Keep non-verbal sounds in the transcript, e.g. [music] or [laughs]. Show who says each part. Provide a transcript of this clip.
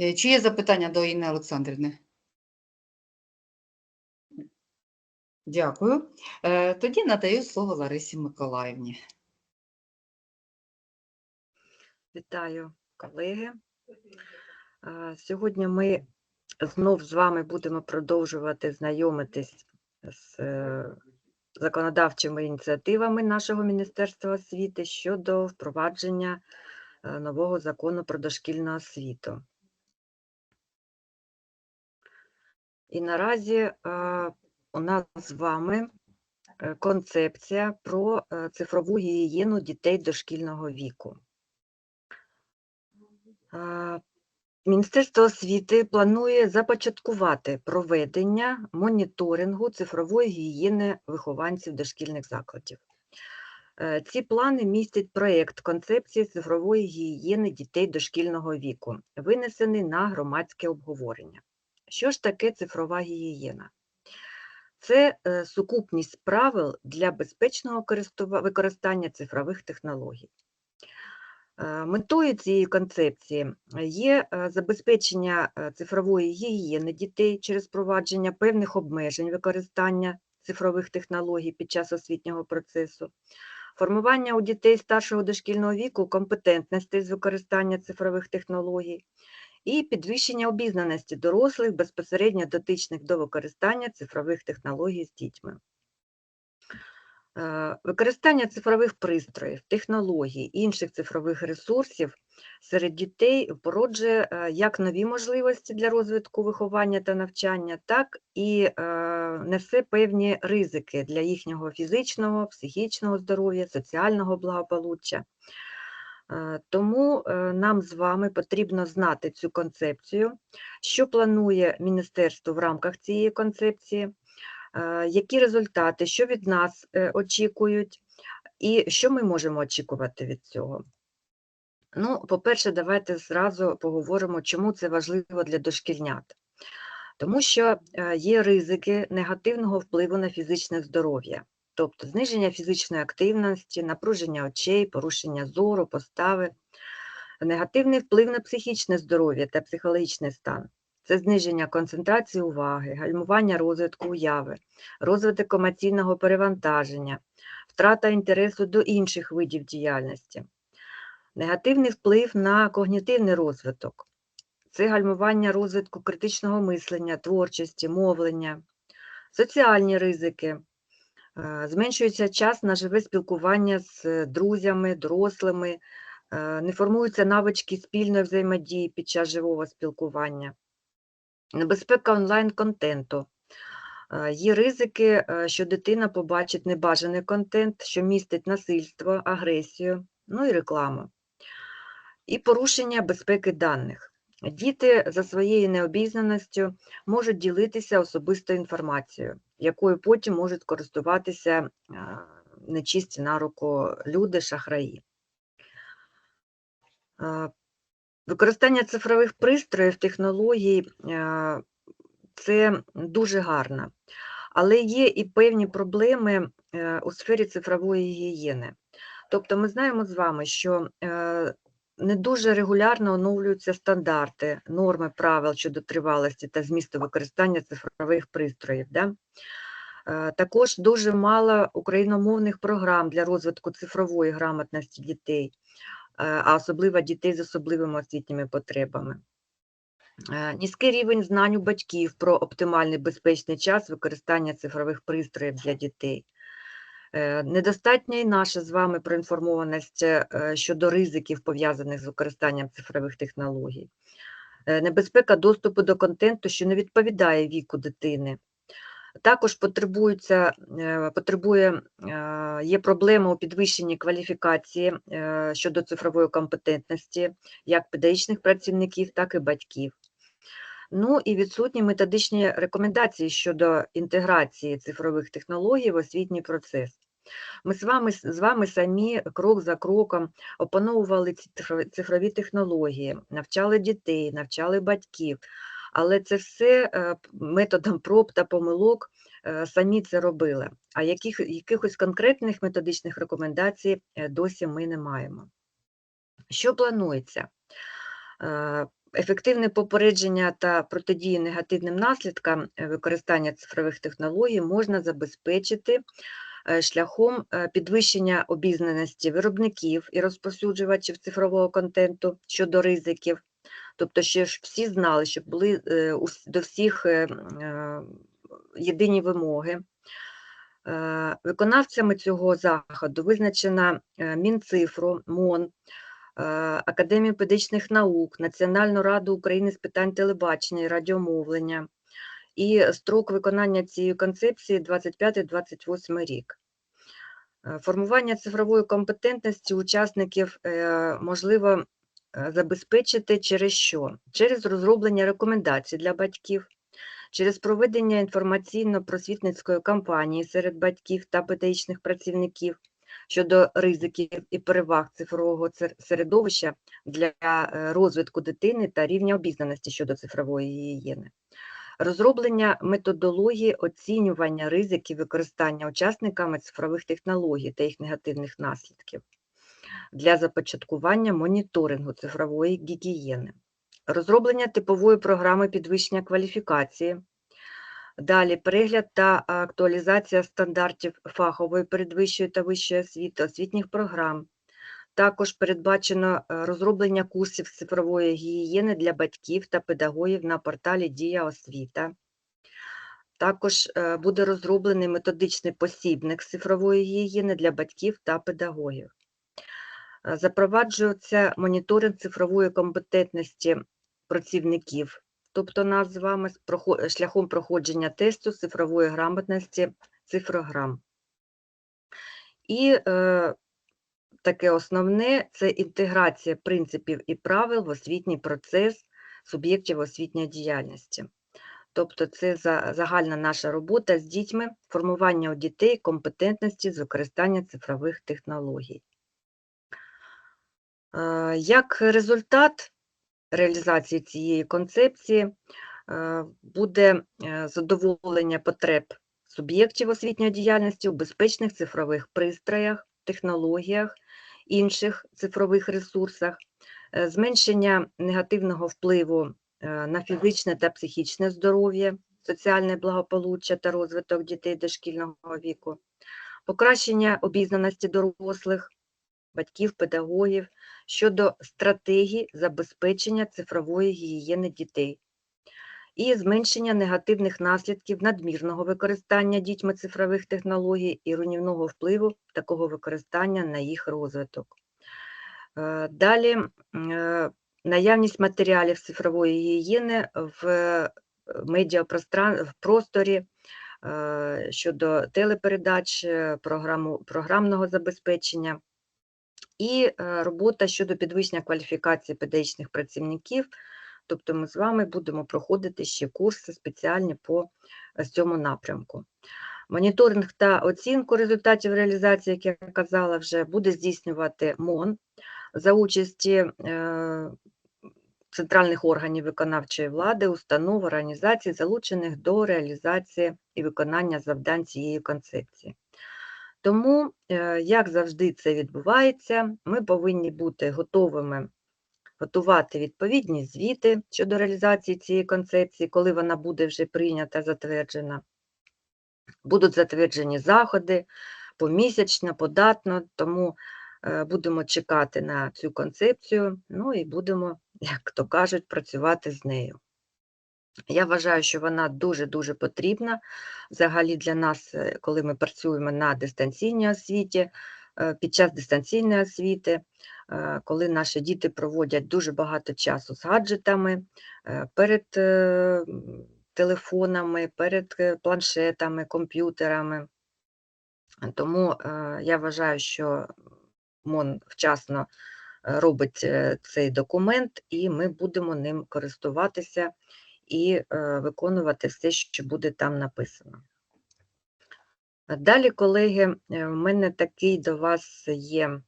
Speaker 1: Е, Чи є запитання до Інни Олександрівни? Дякую. Е, Тоді надаю слово Ларисі Миколаївні.
Speaker 2: Вітаю, колеги. Е, Сьогодні ми знов з вами будемо продовжувати знайомитись з законодавчими ініціативами нашого Міністерства освіти щодо впровадження нового закону про дошкільну освіту. І наразі е, у нас з вами е, концепція про е, цифрову гігієну дітей дошкільного віку. Міністерство освіти планує започаткувати проведення моніторингу цифрової гігієни вихованців дошкільних закладів. Ці плани містять проєкт концепції цифрової гігієни дітей дошкільного віку, винесений на громадське обговорення. Що ж таке цифрова гігієна? Це е, сукупність правил для безпечного використання цифрових технологій. Е, Метою цієї концепції є е, забезпечення е, цифрової гігієни дітей через впровадження певних обмежень використання цифрових технологій під час освітнього процесу, формування у дітей старшого дошкільного віку компетентності з використання цифрових технологій і підвищення обізнаності дорослих безпосередньо дотичних до використання цифрових технологій з дітьми. Е, Використання цифрових пристроїв, технологій, інших цифрових ресурсів серед дітей породжує е, як нові можливості для розвитку виховання та навчання, так і е, несе певні ризики для їхнього фізичного, психічного здоров'я, соціального благополуччя. Е, Тому е, нам з вами потрібно знати цю концепцію, що планує міністерство в рамках цієї концепції, е, які результати, що від нас очікують, і що ми можемо очікувати від цього. Ну, по-перше, давайте зразу поговоримо, чому це важливо для дошкільнят. Тому що є ризики негативного впливу на фізичне здоров'я, тобто зниження фізичної активності, напруження очей, порушення зору, постави, негативний вплив на психічне здоров'я та психологічний стан. Це зниження концентрації уваги, гальмування розвитку уяви, розвиток емоційного перевантаження, втрата інтересу до інших видів діяльності, негативний вплив на когнітивний розвиток, це гальмування розвитку критичного мислення, творчості, мовлення, соціальні ризики, зменшується час на живе спілкування з друзями, дорослими, е, не формуються навички спільної взаємодії під час живого спілкування, небезпека онлайн-контенту. Е, Є ризики, е, що дитина побачить небажаний контент, що містить насильство, агресію, ну і рекламу, і порушення безпеки даних. Діти за своєю необізнаністю можуть ділитися особистою інформацією, якою потім можуть користуватися е, нечисті на руку люди, шахраї. Е, Використання цифрових пристроїв, технологій е, це дуже гарно, але є і певні проблеми у сфері цифрової гігієни. Тобто ми знаємо з вами, що не дуже регулярно оновлюються стандарти, норми правил щодо тривалості та змісту використання цифрових пристроїв. Да? Е, Також дуже мало україномовних програм для розвитку цифрової грамотності дітей, е, а особливо дітей з особливими освітніми потребами. Е, Низький рівень знань у батьків про оптимальний безпечний час використання цифрових пристроїв для дітей. Е, Недостатня і наша з вами проінформованість е, щодо ризиків, пов'язаних з використанням цифрових технологій. Е, Небезпека доступу до контенту, що не відповідає віку дитини. Також потребується, потребує, є проблема у підвищенні кваліфікації щодо цифрової компетентності як педагогічних працівників, так і батьків. Ну і відсутні методичні рекомендації щодо інтеграції цифрових технологій в освітній процес. Ми з вами, з вами самі крок за кроком опановували цифрові- технології, навчали дітей, навчали батьків, але це все е, методом проб та помилок е, самі це робили. А яких, якихось конкретних методичних рекомендацій е, досі ми не маємо. Що планується? Ефективне попередження та протидії негативним наслідкам використання цифрових технологій можна забезпечити шляхом е, підвищення обізнаності виробників і розповсюджувачів цифрового контенту щодо ризиків. Тобто, що ж всі знали, щоб були е, до всіх е, е, єдині вимоги. Е, Виконавцями цього заходу визначена е, Мінцифру, МОН, е, Академію педагогічних наук, Національну раду України з питань телебачення і радіомовлення. І строк виконання цієї концепції 25-28 рік. Е, Формування цифрової компетентності учасників е, можливо е, забезпечити через що? Через розроблення рекомендацій для батьків, через проведення інформаційно-просвітницької кампанії серед батьків та педагогічних працівників щодо ризиків і переваг цифрового середовища для розвитку дитини та рівня обізнаності щодо цифрової гігієни. Розроблення методології оцінювання ризиків використання учасниками цифрових технологій та їх негативних наслідків для започаткування моніторингу цифрової гігієни, розроблення типової програми підвищення кваліфікації, далі перегляд та актуалізація стандартів фахової передвищої та вищої освіти, освітніх програм. Також передбачено е, розроблення курсів цифрової гігієни для батьків та педагогів на порталі Дія освіта. Також е, буде розроблений методичний посібник цифрової гігієни для батьків та педагогів. Е, Запроваджується моніторинг цифрової компетентності працівників, тобто нас з вами шляхом проходження тесту цифрової грамотності цифрограм. І таке основне це інтеграція принципів і правил в освітній процес суб'єктів освітньої діяльності. Тобто це за- загальна наша робота з дітьми, формування у дітей компетентності з використання цифрових технологій. Е, Як результат реалізації цієї концепції е, буде е, задоволення потреб суб'єктів освітньої діяльності у безпечних цифрових пристроях, технологіях, інших цифрових ресурсах, е, зменшення негативного впливу е, на фізичне та психічне здоров'я, соціальне благополуччя та розвиток дітей дошкільного віку, покращення обізнаності дорослих, батьків, педагогів щодо стратегій забезпечення цифрової гігієни дітей і зменшення негативних наслідків надмірного використання дітьми цифрових технологій і руйнівного впливу такого використання на їх розвиток. Е, Далі е, наявність матеріалів цифрової гігієни в е, медіапростран- в просторі е, щодо телепередач, програму, програмного забезпечення і робота щодо підвищення кваліфікації педагогічних працівників. Тобто ми з вами будемо проходити ще курси спеціальні по е, цьому напрямку. Моніторинг та оцінку результатів реалізації, як я казала, вже буде здійснювати МОН за участі е, центральних органів виконавчої влади, установ, організацій, залучених до реалізації і виконання завдань цієї концепції. Тому, е, як завжди це відбувається, ми повинні бути готовими готувати відповідні звіти щодо реалізації цієї концепції, коли вона буде вже прийнята, затверджена. Будуть затверджені заходи помісячно, податно, тому е, будемо чекати на цю концепцію, ну і будемо, [laughs] як то кажуть, працювати з нею. Я вважаю, що вона дуже-дуже потрібна взагалі для нас, е, коли ми працюємо на дистанційній освіті, під час дистанційної освіти, е, коли наші діти проводять дуже багато часу з гаджетами, е, перед е, телефонами, перед е, планшетами, комп'ютерами. Тому е, я вважаю, що МОН вчасно е, робить е, цей документ, і ми будемо ним користуватися і е, виконувати все, що буде там написано. Далі, колеги, е, в мене такий до вас є